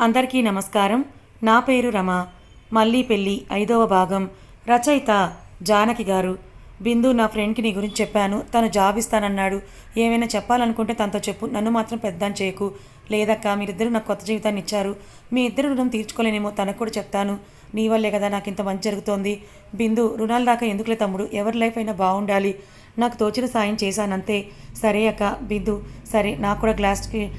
అందరికీ నమస్కారం. నా పేరు రమ. మళ్ళీ పెళ్ళి ఐదవ భాగం. రచయిత జానకి గారు. బిందు నా ఫ్రెండ్కి నీ గురించి చెప్పాను. తను జాబ్ ఇస్తానన్నాడు ఏమైనా చెప్పాలనుకుంటే తనతో చెప్పు. నన్ను మాత్రం పెద్దాన్ని చేయకు. లేదక్క మీరిద్దరూ నాకు కొత్త జీవితాన్ని ఇచ్చారు. మీ ఇద్దరు రుణం తీర్చుకోలేనేమో తనకు కూడా చెప్తాను. నీ వల్లే కదా నాకు ఇంత మంచి జరుగుతోంది. బిందు రుణాల దాకా ఎందుకులే తమ్ముడు? ఎవరి లైఫ్ అయినా బాగుండాలి. నాకు తోచిన సాయం చేశానంతే. సరే అక్క బిందు. సరే నాకు కూడా గ్లాస్కి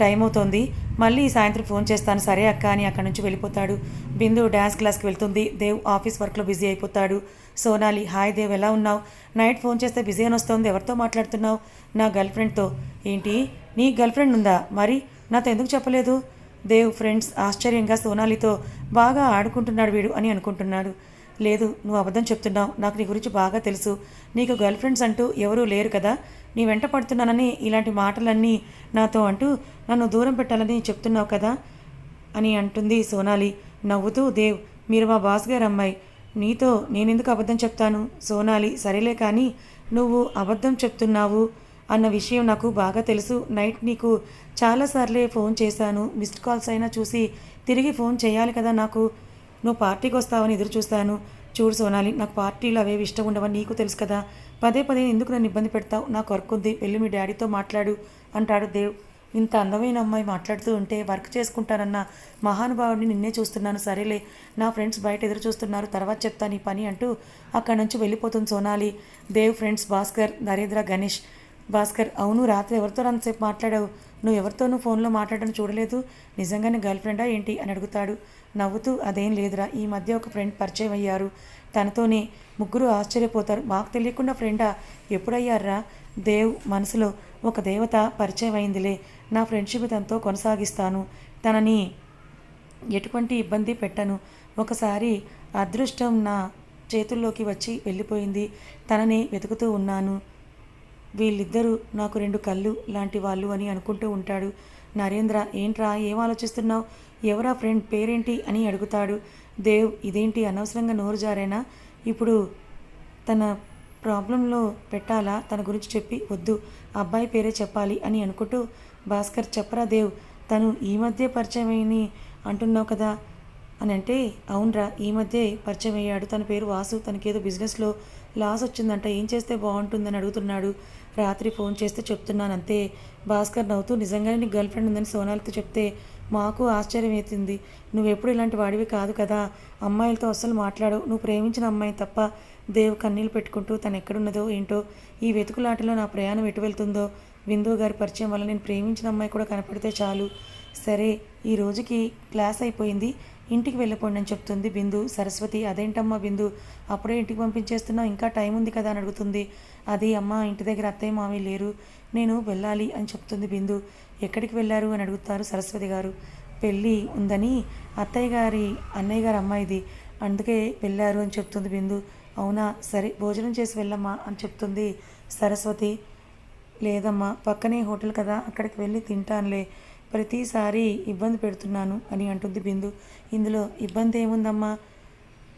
టైం అవుతోంది. మళ్ళీ సాయంత్రం ఫోన్ చేస్తాను. సరే అక్క అని అక్కడి నుంచి వెళ్ళిపోతాడు. బిందు డ్యాన్స్ క్లాస్కి వెళ్తుంది. దేవ్ ఆఫీస్ వర్క్లో బిజీ అయిపోతాడు. సోనాలి హాయ్ దేవ్ ఎలా ఉన్నావు? నైట్ ఫోన్ చేస్తే బిజీ అని వస్తుంది. ఎవరితో మాట్లాడుతున్నావు? నా గర్ల్ ఫ్రెండ్తో ఏంటి? నీ గర్ల్ ఫ్రెండ్ ఉందా? మరి నాతో ఎందుకు చెప్పలేదు? దేవ్ ఫ్రెండ్స్ ఆశ్చర్యంగా సోనాలితో బాగా ఆడుకుంటున్నాడు వీడు అని అనుకుంటున్నాడు. లేదు నువ్వు అబద్ధం చెప్తున్నావు. నాకు నీ గురించి బాగా తెలుసు. నీకు గర్ల్ ఫ్రెండ్స్ అంటూ ఎవరూ లేరు కదా. నీ వెంట పడుతున్నానని ఇలాంటి మాటలన్నీ నాతో అంటూ నన్ను దూరం పెట్టాలని చెప్తున్నావు కదా అని అంటుంది సోనాలి. నవ్వుతూ దేవ్ మీరు మా బాస్ గారు అమ్మాయి. నీతో నేనెందుకు అబద్ధం చెప్తాను? సోనాలి సరేలే కానీ నువ్వు అబద్ధం చెప్తున్నావు అన్న విషయం నాకు బాగా తెలుసు. నైట్ నీకు చాలాసార్లే ఫోన్ చేశాను. మిస్డ్ కాల్స్ అయినా చూసి తిరిగి ఫోన్ చేయాలి కదా నాకు. నువ్వు పార్టీకి వస్తావని ఎదురు చూస్తాను. చూడు సోనాలి నాకు పార్టీలు అవేవి ఇష్టం ఉండవని నీకు తెలుసు కదా. పదే పదే ఎందుకు నన్ను ఇబ్బంది పెడతావు? నాకు వర్క్ ఉంది వెళ్ళి మీ డాడీతో మాట్లాడు అంటాడు దేవ్. ఇంత అందమైన అమ్మాయి మాట్లాడుతూ ఉంటే వర్క్ చేసుకుంటానన్న మహానుభావుడిని నిన్నే చూస్తున్నాను. సరేలే నా ఫ్రెండ్స్ బయట ఎదురు చూస్తున్నారు తర్వాత చెప్తాను ఈ పని అంటూ అక్కడి నుంచి వెళ్ళిపోతుంది సోనాలి. దేవ్ ఫ్రెండ్స్ భాస్కర్ నరేంద్ర గణేష్. భాస్కర్ అవును రాత్రి ఎవరితో అంతసేపు మాట్లాడావు? నువ్వు ఎవరితోనూ ఫోన్లో మాట్లాడడం చూడలేదు. నిజంగానే గర్ల్ ఫ్రెండా ఏంటి అని అడుగుతాడు. నవ్వుతూ అదేం లేదురా ఈ మధ్య ఒక ఫ్రెండ్ పరిచయం అయ్యారు. తనతోనే ముగ్గురు ఆశ్చర్యపోతారు. మాకు తెలియకుండా ఫ్రెండా? ఎప్పుడయ్యారా? దేవ్ మనసులో ఒక దేవత పరిచయం అయిందిలే. నా ఫ్రెండ్షిప్ తనతో కొనసాగిస్తాను. తనని ఎటువంటి ఇబ్బంది పెట్టను. ఒకసారి అదృష్టం నా చేతుల్లోకి వచ్చి వెళ్ళిపోయింది. తనని వెతుకుతూ ఉన్నాను. వీళ్ళిద్దరూ నాకు రెండు కళ్ళు లాంటి వాళ్ళు అని అనుకుంటూ ఉంటాడు. నరేంద్ర ఏంట్రా ఏం ఆలోచిస్తున్నావు? ఎవరా ఫ్రెండ్ పేరేంటి అని అడుగుతాడు. దేవ్ ఇదేంటి అనవసరంగా నోరు జారేనా? ఇప్పుడు తన ప్రాబ్లంలో పెట్టాలా? తన గురించి చెప్పి వద్దు అబ్బాయి పేరే చెప్పాలి అని అనుకుంటూ భాస్కర్ చెప్పరా దేవ్ తను ఈ మధ్య పరిచయం అయ్యి అంటున్నావు కదా? అని అంటే అవునరా ఈ మధ్య పరిచయం అయ్యాడు తన పేరు వాసు తనకేదో బిజినెస్లో లాస్ వచ్చిందంట. ఏం చేస్తే బాగుంటుందని అడుగుతున్నాడు. రాత్రి ఫోన్ చేస్తే చెప్తున్నాను అంతే భాస్కర్ నవ్వుతూ నిజంగానే నీ గర్ల్ ఫ్రెండ్ ఉందని సోనాలితో చెప్తే మాకు ఆశ్చర్యం అవుతుంది నువ్వెప్పుడు ఇలాంటి వాడివి కాదు కదా. అమ్మాయిలతో అస్సలు మాట్లాడు నువ్వు ప్రేమించిన అమ్మాయి తప్ప దేవు కన్నీళ్ళు పెట్టుకుంటూ తను ఎక్కడున్నదో ఏంటో ఈ వెతుకులాటలో నా ప్రయాణం ఎటు వెళ్తుందో బిందు గారి పరిచయం వల్ల నేను ప్రేమించిన అమ్మాయి కూడా కనపడితే చాలు. సరే ఈ రోజుకి క్లాస్ అయిపోయింది. ఇంటికి వెళ్ళిపోండి అని చెప్తుంది బిందు. సరస్వతి అదేంటమ్మా బిందు? అప్పుడే ఇంటికి పంపించేస్తున్నావు. ఇంకా టైం ఉంది కదా అని అడుగుతుంది. అది అమ్మ ఇంటి దగ్గర అత్తయ్య మావి లేరు. నేను వెళ్ళాలి అని చెప్తుంది బిందు. ఎక్కడికి వెళ్ళారు? అని అడుగుతారు సరస్వతి గారు. పెళ్ళి ఉందని అత్తయ్య గారి అన్నయ్య గారి అమ్మాయిది. అందుకే వెళ్ళారు అని చెప్తుంది బిందు. అవునా? సరే భోజనం చేసి వెళ్ళమ్మా అని చెప్తుంది సరస్వతి. లేదమ్మా పక్కనే హోటల్ కదా. అక్కడికి వెళ్ళి తింటానులే. ప్రతిసారి ఇబ్బంది పెడుతున్నాను అని అంటుంది బిందు. ఇందులో ఇబ్బంది ఏముందమ్మా?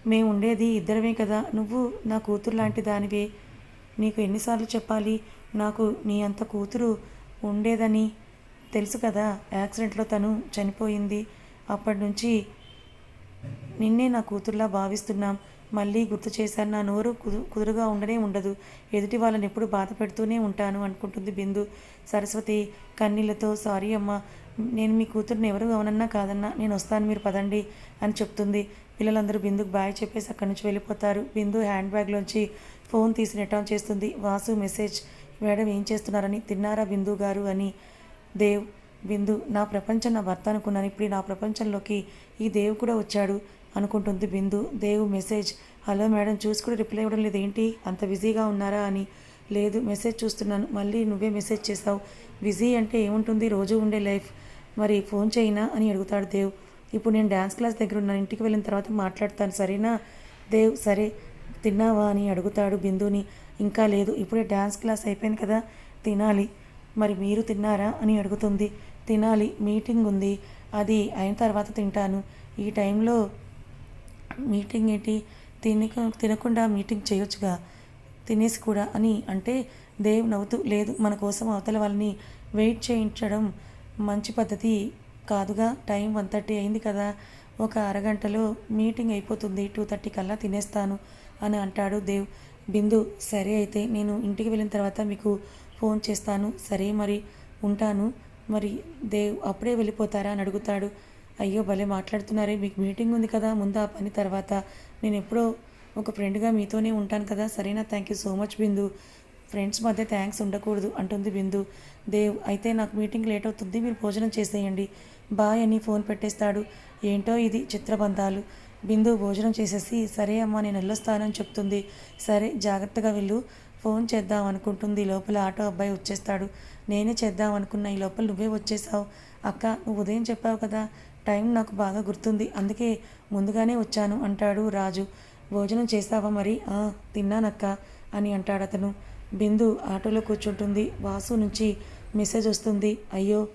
మేము ఉండేది ఇద్దరమే కదా. నువ్వు నా కూతురు లాంటి దానివే. నీకు ఎన్నిసార్లు చెప్పాలి? నాకు నీ అంత కూతురు ఉండేదని తెలుసు కదా. యాక్సిడెంట్లో తను చనిపోయింది. అప్పటి నుంచి నిన్నే నా కూతురులా భావిస్తున్నాం. మళ్ళీ గుర్తు చేశాను. నా నోరు కుదు కుదురుగా ఉండనే ఉండదు. ఎదుటి వాళ్ళని ఎప్పుడు బాధ పెడుతూనే ఉంటాను అనుకుంటుంది బిందు. సరస్వతి కన్నీళ్ళతో సారీ అమ్మ. నేను మీ కూతుర్ని ఎవరు అవునన్నా కాదన్నా నేను వస్తాను మీరు పదండి అని చెప్తుంది. పిల్లలందరూ బిందుకు బాయ్ చెప్పేసి అక్కడి నుంచి వెళ్ళిపోతారు. బిందు హ్యాండ్ బ్యాగ్లోంచి ఫోన్ తీసి రిటర్న్ చేస్తుంది. వాసు మెసేజ్ మేడం ఏం చేస్తున్నారని తిన్నారా బిందు గారు? అని. దేవ్ బిందు నా ప్రపంచం నా భర్త అనుకున్నాను. ఇప్పుడు నా ప్రపంచంలోకి ఈ దేవ్ కూడా వచ్చాడు అనుకుంటుంది Bindu. Dev message hello madam చూసి కూడా రిప్లై ఇవ్వడం లేదు. ఏంటి? అంత బిజీగా ఉన్నారా? అని. లేదు మెసేజ్ చూస్తున్నాను. మళ్ళీ నువ్వే మెసేజ్ చేసావు బిజీ అంటే ఏముంటుంది? రోజు ఉండే లైఫ్. మరి ఫోన్ చేయినా అని అడుగుతాడు దేవ్. ఇప్పుడు నేను డ్యాన్స్ క్లాస్ దగ్గర ఉన్నాను ఇంటికి వెళ్ళిన తర్వాత మాట్లాడతాను. సరేనా? దేవ్ సరే తిన్నావా అని అడుగుతాడు బిందుని. ఇంకా లేదు ఇప్పుడే డ్యాన్స్ క్లాస్ అయిపోయింది కదా తినాలి. మరి మీరు తిన్నారా అని అడుగుతుంది. తినాలి మీటింగ్ ఉంది. అది అయిన తర్వాత తింటాను. ఈ టైంలో మీటింగ్ ఏంటి? తినక తినకుండా మీటింగ్ చేయొచ్చుగా? తినేసి కూడా అని అంటే దేవ్ నవ్వుతూ లేదు మన కోసం అవతల వాళ్ళని వెయిట్ చేయించడం మంచి పద్ధతి కాదుగా. టైం వన్ థర్టీ అయింది కదా. ఒక అరగంటలో మీటింగ్ అయిపోతుంది. టూ థర్టీ కల్లా తినేస్తాను అని అంటాడు దేవ్. బిందు సరే అయితే నేను ఇంటికి వెళ్ళిన తర్వాత మీకు ఫోన్ చేస్తాను. సరే మరి ఉంటాను. మరి దేవ్ అప్పుడే వెళ్ళిపోతారా అని అడుగుతాడు. అయ్యో భలే మాట్లాడుతున్నారే. మీకు మీటింగ్ ఉంది కదా. ముందు ఆ పని తర్వాత. నేను ఎప్పుడో ఒక ఫ్రెండ్గా మీతోనే ఉంటాను కదా. సరేనా? Thank you so much Bindu. Friends మధ్య థ్యాంక్స్ ఉండకూడదు అంటుంది బిందు. దేవ్ అయితే నాకు మీటింగ్ లేట్ అవుతుంది మీరు భోజనం చేసేయండి. బాయ్ అని ఫోన్ పెట్టేస్తాడు. ఏంటో ఇది చిత్రబంధాలు. బిందు భోజనం చేసేసి సరే అమ్మా నేను వెళ్ళొస్తానని చెప్తుంది. సరే జాగ్రత్తగా వెళ్ళు. ఫోన్ చేద్దాం అనుకుంటుంది. లోపల ఆటో అబ్బాయి వచ్చేస్తాడు. నేనే చేద్దాం అనుకున్నా ఈ లోపల నువ్వే వచ్చేసావు. అక్క నువ్వు ఉదయం చెప్పావు కదా టైం నాకు బాగా గుర్తుంది. అందుకే ముందుగానే వచ్చాను అంటాడు రాజు. భోజనం చేస్తావా మరి? "ఆ, తిన్నానక్క అని అంటాడు అతను. బిందు ఆటోలో కూర్చుంటుంది. వాసు నుంచి మెసేజ్ వస్తుంది. అయ్యో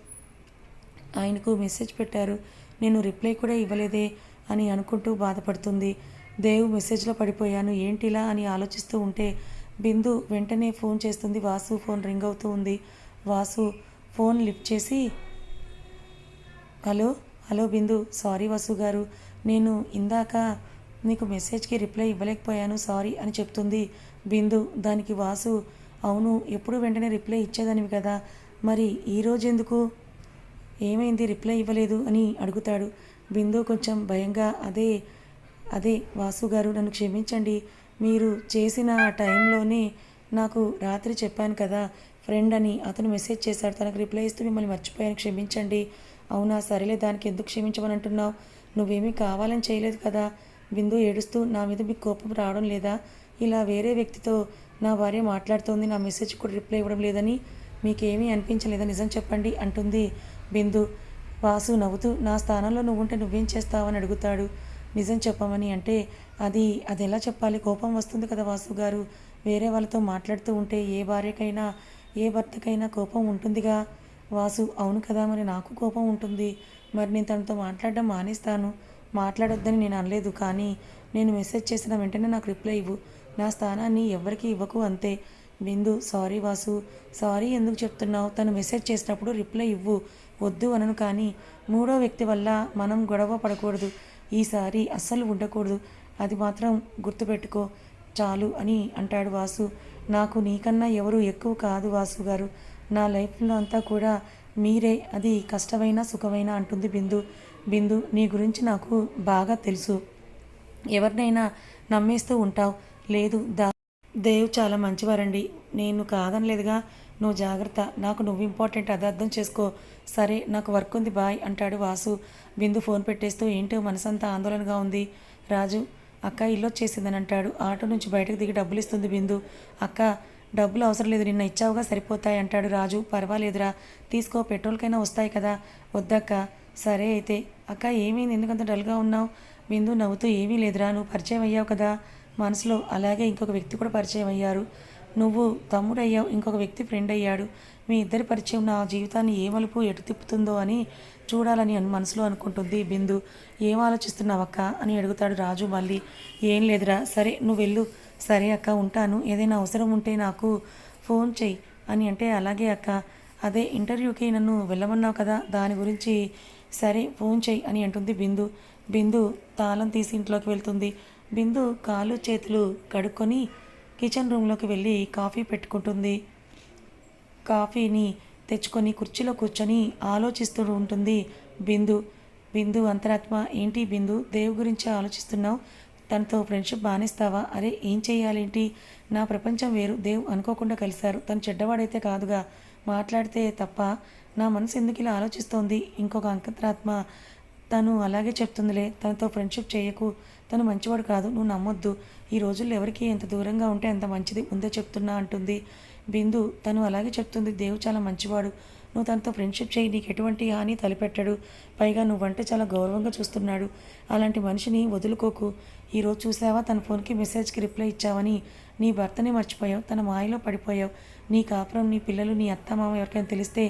ఆయనకు మెసేజ్ పెట్టారు. నేను రిప్లై కూడా ఇవ్వలేదే అని అనుకుంటూ బాధపడుతుంది. దేవ్ మెసేజ్లో పడిపోయాను. ఏంటిలా అని ఆలోచిస్తూ ఉంటే బిందు వెంటనే ఫోన్ చేస్తుంది. వాసు ఫోన్ రింగ్ అవుతూ ఉంది. వాసు ఫోన్ లిఫ్ట్ చేసి hello hello Bindu. Sorry Vasu గారు. నేను ఇందాక నీకు మెసేజ్కి రిప్లై ఇవ్వలేకపోయాను. సారీ అని చెప్తుంది. బిందు దానికి వాసు అవును ఎప్పుడు వెంటనే రిప్లై ఇచ్చేదానివి కదా మరి ఈరోజు ఎందుకు? ఏమైంది రిప్లై ఇవ్వలేదు అని అడుగుతాడు. బిందు కొంచెం భయంగా అదే అదే వాసు గారు నన్ను క్షమించండి మీరు చేసిన ఆ టైంలోనే నాకు రాత్రి చెప్పాను కదా ఫ్రెండ్ అని అతను మెసేజ్ చేశాడు తనకు రిప్లై ఇస్తూ మిమ్మల్ని మర్చిపోయాను క్షమించండి. అవునా సరేలే దానికి ఎందుకు క్షమించమని అంటున్నావు నువ్వేమీ కావాలని చేయలేదు కదా బిందు ఏడుస్తూ నా మీద మీకు కోపం రావడం లేదా? ఇలా వేరే వ్యక్తితో నా భార్య మాట్లాడుతోంది నా మెసేజ్ కూడా రిప్లై ఇవ్వడం లేదని మీకేమీ అనిపించలేదా? నిజం చెప్పండి అంటుంది బిందు. వాసు నవ్వుతూ నా స్థానంలో నువ్వుంటే నువ్వేం చేస్తావని అడుగుతాడు. నిజం చెప్పమని అంటే అది అది ఎలా చెప్పాలి? కోపం వస్తుంది కదా వాసు గారు. వేరే వాళ్ళతో మాట్లాడుతూ ఉంటే ఏ భార్యకైనా ఏ భర్తకైనా కోపం ఉంటుందిగా? వాసు అవును కదా మరి నాకు కోపం ఉంటుంది. మరి నేను తనతో మాట్లాడడం మానేస్తాను. మాట్లాడొద్దని నేను అనలేదు కానీ నేను మెసేజ్ చేసిన వెంటనే నాకు రిప్లై ఇవ్వు. నా స్థానాన్ని ఎవరికి ఇవ్వకు అంతే. బిందు సారీ వాసు సారీ ఎందుకు చెప్తున్నావు? తను మెసేజ్ చేసినప్పుడు రిప్లై ఇవ్వు. వద్దు అనను కానీ మూడో వ్యక్తి వల్ల మనం గొడవ పడకూడదు. ఈసారి అస్సలు ఉండకూడదు. అది మాత్రం గుర్తుపెట్టుకో. చాలు అని అంటాడు వాసు. నాకు నీకన్నా ఎవరు ఎక్కువ కాదు వాసు గారు. నా లైఫ్లో అంతా కూడా మీరే. అది కష్టమైన సుఖమైన అంటుంది బిందు. బిందు నీ గురించి నాకు బాగా తెలుసు. ఎవరినైనా నమ్మేస్తూ ఉంటావు. లేదు దా దేవ్ చాలా మంచివారండి. నేను కాదనలేదుగా. నువ్వు జాగ్రత్త. నాకు నువ్వు ఇంపార్టెంట్ అది అర్థం చేసుకో. సరే నాకు వర్క్ ఉంది బాయ్ అంటాడు వాసు. బిందు ఫోన్ పెట్టేస్తూ ఏంటో మనసంతా ఆందోళనగా ఉంది. రాజు అక్క ఇల్లు వచ్చేసిందని అంటాడు. ఆటో నుంచి బయటకు దిగి డబ్బులు ఇస్తుంది బిందు. అక్క డబ్బులు అవసరం లేదు నిన్న ఇచ్చావుగా సరిపోతాయి అంటాడు రాజు. పర్వాలేదురా తీసుకో పెట్రోల్కైనా వస్తాయి కదా. వద్దక్క. సరే అయితే. అక్క ఏమైంది? ఎందుకంత డల్గా ఉన్నావు? బిందు నవ్వుతూ ఏమీ లేదురా నువ్వు పరిచయం అయ్యావు కదా. మనసులో అలాగే ఇంకొక వ్యక్తి కూడా పరిచయం అయ్యారు. నువ్వు తమ్ముడు అయ్యావు ఇంకొక వ్యక్తి ఫ్రెండ్ అయ్యాడు. మీ ఇద్దరి పరిచయం నా జీవితాన్ని ఏ మలుపు ఎటు తిప్పుతుందో అని చూడాలని మనసులో అనుకుంటుంది బిందు. ఏం ఆలోచిస్తున్నావు అక్క? అని అడుగుతాడు రాజు మళ్ళీ. ఏం లేదురా సరే నువ్వు వెళ్ళు. సరే అక్క ఉంటాను. ఏదైనా అవసరం ఉంటే నాకు ఫోన్ చెయ్యి అని అంటే అలాగే అక్క. అదే ఇంటర్వ్యూకి నన్ను వెళ్ళమన్నావు కదా దాని గురించి సరే ఫోన్ చెయ్యి అని అంటుంది బిందు. బిందు తాళం తీసి ఇంట్లోకి వెళ్తుంది. బిందు కాళ్ళు చేతులు కడుక్కొని కిచెన్ రూమ్లోకి వెళ్ళి కాఫీ పెట్టుకుంటుంది. కాఫీని తెచ్చుకొని కుర్చీలో కూర్చొని ఆలోచిస్తూ ఉంటుంది బిందు. బిందు అంతరాత్మ ఏంటి బిందు? దేవు గురించి ఆలోచిస్తున్నావు? తనతో ఫ్రెండ్షిప్ బానిస్తావా? అరే ఏం చేయాలేంటి? నా ప్రపంచం వేరు. దేవ్ అనుకోకుండా కలిశారు. తను చెడ్డవాడైతే కాదుగా. మాట్లాడితే తప్ప నా మనసు ఎందుకు ఇలా ఆలోచిస్తోంది? ఇంకొక అంతరాత్మ తను అలాగే చెప్తుందిలే తనతో ఫ్రెండ్షిప్ చేయకు తను మంచివాడు కాదు నువ్వు నమ్మొద్దు. ఈ రోజుల్లో ఎవరికి ఎంత దూరంగా ఉంటే అంత మంచిది ముందే చెప్తున్నా అంటుంది. బిందు తను అలాగే చెప్తుంది దేవు చాలా మంచివాడు. నువ్వు తనతో ఫ్రెండ్షిప్ చేయి నీకు ఎటువంటి హాని తలపెట్టాడు. పైగా నువ్వంటే చాలా గౌరవంగా చూస్తున్నాడు. అలాంటి మనిషిని వదులుకోకు. ఈరోజు చూసావా తన ఫోన్కి మెసేజ్కి రిప్లై ఇచ్చావని. నీ భర్తని మర్చిపోయావు తన మాయలో పడిపోయావు. నీ కాపురం నీ పిల్లలు నీ అత్తమామ ఎవరికైనా తెలిస్తే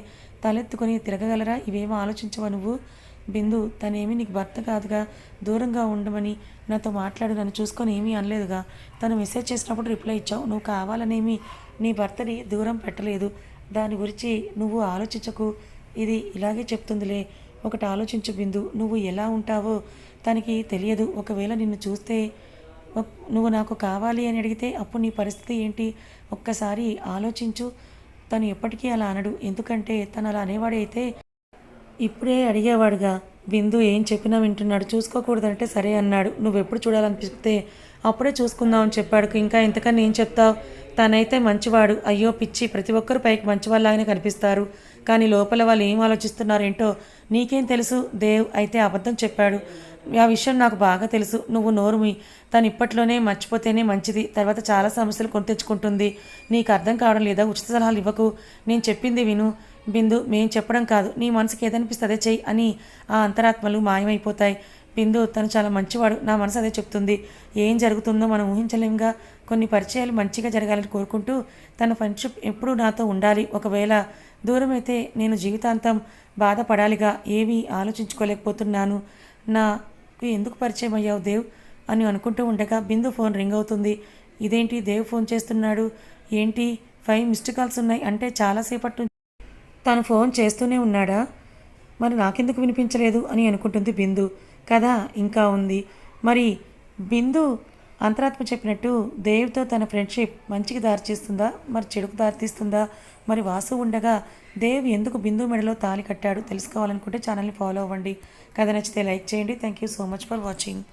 తలెత్తుకొని తిరగగలరా? ఇవేమో ఆలోచించవా నువ్వు? బిందు తనేమి నీకు భర్త కాదుగా దూరంగా ఉండమని నాతో మాట్లాడు నన్ను చూసుకొని ఏమీ అనలేదుగా. తను మెసేజ్ చేసినప్పుడు రిప్లై ఇచ్చావు నువ్వు కావాలనేమి నీ భర్తని దూరం పెట్టలేదు. దాని గురించి నువ్వు ఆలోచించకు ఇది ఇలాగే చెప్తుందిలే. ఒకటి ఆలోచించు బిందు నువ్వు ఎలా ఉంటావో తనకి తెలియదు. ఒకవేళ నిన్ను చూస్తే నువ్వు నాకు కావాలి అని అడిగితే అప్పుడు నీ పరిస్థితి ఏంటి? ఒక్కసారి ఆలోచించు. తను ఎప్పటికీ అలా అనడు. ఎందుకంటే తను అలా అనేవాడైతే ఇప్పుడే అడిగేవాడుగా బిందు ఏం చెప్పినా వింటున్నాడు చూసుకోకూడదంటే సరే అన్నాడు. నువ్వెప్పుడు చూడాలనిపిస్తే అప్పుడే చూసుకుందాం అని చెప్పాడు ఇంకా ఇంతకన్నా ఏం చెప్తావు? తనైతే మంచివాడు. అయ్యో పిచ్చి. ప్రతి ఒక్కరు పైకి మంచివాళ్ళలాగానే కనిపిస్తారు. కానీ లోపల వాళ్ళు ఏం ఆలోచిస్తున్నారేంటో నీకేం తెలుసు? దేవ్ అయితే అబద్ధం చెప్పాడు. ఆ విషయం నాకు బాగా తెలుసు. నువ్వు నోరుమి. తను ఇప్పట్లోనే మర్చిపోతేనే మంచిది. తర్వాత చాలా సమస్యలు కొని తెచ్చుకుంటుంది. నీకు అర్థం కావడం లేదా ఉచిత సలహాలు ఇవ్వకు. నేను చెప్పింది విను. బిందు మేం చెప్పడం కాదు. నీ మనసుకి ఏదనిపిస్తే అదే చెయ్యి అని ఆ అంతరాత్మలు మాయమైపోతాయి. బిందు తను చాలా మంచివాడు. నా మనసు అదే చెప్తుంది. ఏం జరుగుతుందో మనం ఊహించలేంగా. కొన్ని పరిచయాలు మంచిగా జరగాలని కోరుకుంటూ తన ఫ్రెండ్షిప్ ఎప్పుడూ నాతో ఉండాలి. ఒకవేళ దూరం అయితే నేను జీవితాంతం బాధపడాలిగా. ఏమీ ఆలోచించుకోలేకపోతున్నాను. నాకు ఎందుకు పరిచయం అయ్యావు దేవ్? అని అనుకుంటూ ఉండగా బిందు ఫోన్ రింగ్ అవుతుంది. ఇదేంటి దేవ్ ఫోన్ చేస్తున్నాడు? ఏంటి? ఫైవ్ మిస్డ్ కాల్స్ ఉన్నాయి అంటే చాలాసేపటి తను ఫోన్ చేస్తూనే ఉన్నాడా? మరి నాకెందుకు వినిపించలేదు అని అనుకుంటుంది బిందు. కదా ఇంకా ఉంది. మరి బిందు అంతరాత్మ చెప్పినట్టు దేవ్తో తన ఫ్రెండ్షిప్ మంచికి దారితీస్తుందా మరి చెడుకు దారితీస్తుందా మరి వాసు ఉండగా దేవ్ ఎందుకు బిందు మెడలో తాళి కట్టాడు? తెలుసుకోవాలనుకుంటే ఛానల్ని ఫాలో అవ్వండి. కథ నచ్చితే లైక్ చేయండి. Thank you so much for watching.